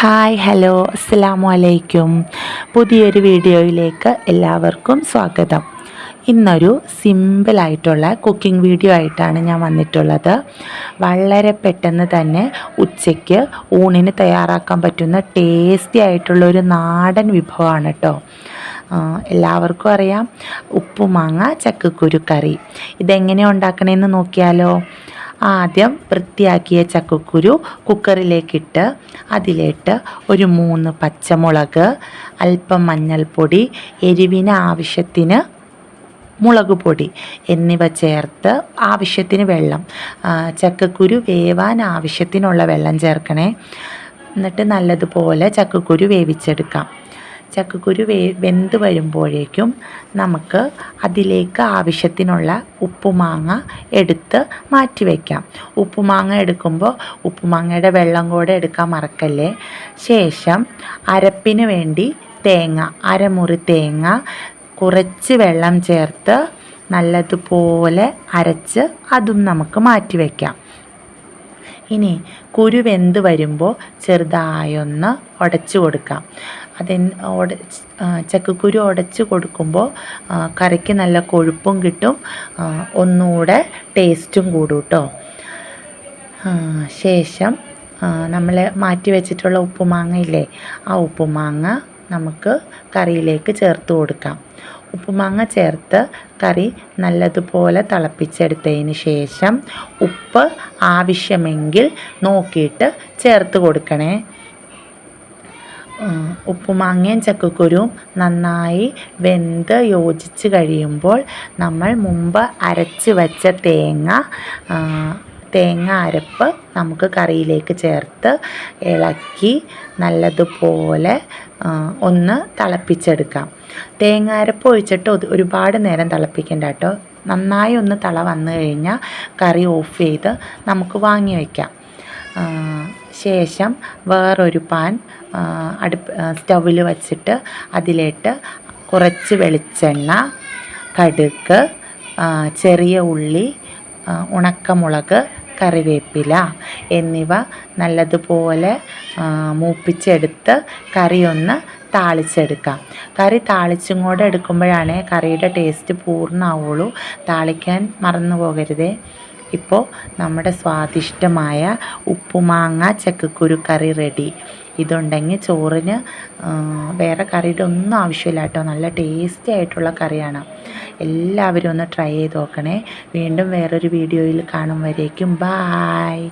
Hi hello അസ്സലാമു അലൈക്കും പുതിയൊരു വീഡിയോയിലേക്ക് എല്ലാവർക്കും സ്വാഗതം. ഇന്നൊരു സിമ്പിളായിട്ടുള്ള കുക്കിംഗ് വീഡിയോ ആയിട്ടാണ് ഞാൻ വന്നിട്ടുള്ളത്. വളരെ പെട്ടെന്ന് തന്നെ ഉച്ചയ്ക്ക് ഊണിന് തയ്യാറാക്കാൻ പറ്റുന്ന ടേസ്റ്റി ആയിട്ടുള്ള ഒരു നാടൻ വിഭവമാണ് കേട്ടോ എല്ലാവർക്കും അറിയാം. ഉപ്പുമാങ്ങ ചക്കക്കുരു കറി. ഇതെങ്ങനെയാണ് ഉണ്ടാക്കണമെന്ന് നോക്കിയാലോ? ആദ്യം വൃത്തിയാക്കിയ ചക്കക്കുരു കുക്കറിലേക്കിട്ട് അതിലേട്ട് ഒരു മൂന്ന് പച്ചമുളക് അല്പം മഞ്ഞൾപ്പൊടി എരിവിന് ആവശ്യത്തിന് മുളക് പൊടി എന്നിവ ചേർത്ത് ആവശ്യത്തിന് വെള്ളം ചക്കക്കുരു വേവാൻ ആവശ്യത്തിനുള്ള വെള്ളം ചേർക്കണേ. എന്നിട്ട് നല്ലതുപോലെ ചക്കക്കുരു വേവിച്ചെടുക്കാം. ചക്കക്കുരു വേ വെന്ത് വരുമ്പോഴേക്കും നമുക്ക് അതിലേക്ക് ആവശ്യത്തിനുള്ള ഉപ്പുമാങ്ങ എടുത്ത് മാറ്റി വയ്ക്കാം ഉപ്പുമാങ്ങ എടുക്കുമ്പോൾ ഉപ്പുമാങ്ങയുടെ വെള്ളം കൂടെ എടുക്കാൻ മറക്കല്ലേ? ശേഷം അരപ്പിന് വേണ്ടി തേങ്ങ അരമുറി തേങ്ങ കുറച്ച് വെള്ളം ചേർത്ത് നല്ലതുപോലെ അരച്ച് അതും നമുക്ക് മാറ്റി വയ്ക്കാം ഇനി കുരു വെന്ത് വരുമ്പോൾ ചെറുതായൊന്ന് ഉടച്ചു കൊടുക്കാം. അതിന് ഉട ചക്കക്കുരു ഉടച്ചു കൊടുക്കുമ്പോൾ കറിക്ക് നല്ല കൊഴുപ്പും കിട്ടും. ഒന്നുകൂടെ ടേസ്റ്റും കൂടും കേട്ടോ ശേഷം നമ്മൾ മാറ്റി വെച്ചിട്ടുള്ള ഉപ്പുമാങ്ങ ഇല്ലേ ആ ഉപ്പുമാങ്ങ നമുക്ക് കറിയിലേക്ക് ചേർത്ത് കൊടുക്കാം. ഉപ്പുമാങ്ങ ചേർത്ത് കറി നല്ലതുപോലെ തിളപ്പിച്ചെടുത്തതിന് ശേഷം ഉപ്പ് ആവശ്യമെങ്കിൽ നോക്കിയിട്ട് ചേർത്ത് കൊടുക്കണേ. ഉപ്പുമാങ്ങയും ചക്കക്കുരുവും നന്നായി വെന്ത് യോജിച്ച് കഴിയുമ്പോൾ നമ്മൾ മുമ്പ് അരച്ച് വെച്ച തേങ്ങ തേങ്ങ അരപ്പ് നമുക്ക് കറിയിലേക്ക് ചേർത്ത് ഇളക്കി നല്ലതുപോലെ ഒന്ന് തിളപ്പിച്ചെടുക്കാം. തേങ്ങ അരപ്പ് ഒഴിച്ചിട്ട് ഒരുപാട് നേരം തിളപ്പിക്കേണ്ട കേട്ടോ. നന്നായി ഒന്ന് തള വന്നു കഴിഞ്ഞാൽ കറി ഓഫ് ചെയ്ത് നമുക്ക് വാങ്ങി വയ്ക്കാം ശേഷം വേറൊരു പാൻ അടുപ്പ് സ്റ്റൗവിൽ വച്ചിട്ട് അതിലേട്ട് കുറച്ച് വെളിച്ചെണ്ണ കടുക് ചെറിയ ഉള്ളി ഉണക്കമുളക് കറിവേപ്പില എന്നിവ നല്ലതുപോലെ മൂപ്പിച്ചെടുത്ത് കറി ഒന്ന് താളിച്ചെടുക്കാം. കറി താളിച്ചും കൂടെ എടുക്കുമ്പോഴാണ് കറിയുടെ ടേസ്റ്റ് പൂർണമാവുള്ളൂ. താളിക്കാൻ മറന്നു പോകരുതേ. ഇപ്പോൾ നമ്മുടെ സ്വാദിഷ്ടമായ ഉപ്പുമാങ്ങ ചക്കക്കുരു കറി റെഡി. ഇതുണ്ടെങ്കിൽ ചോറിന് വേറെ കറിയുടെ ഒന്നും ആവശ്യമില്ല കേട്ടോ. നല്ല ടേസ്റ്റി ആയിട്ടുള്ള കറിയാണ്. എല്ലാവരും ഒന്ന് ട്രൈ ചെയ്ത് നോക്കണേ. വീണ്ടും വേറൊരു വീഡിയോയിൽ കാണും വരേക്കും. ബായ്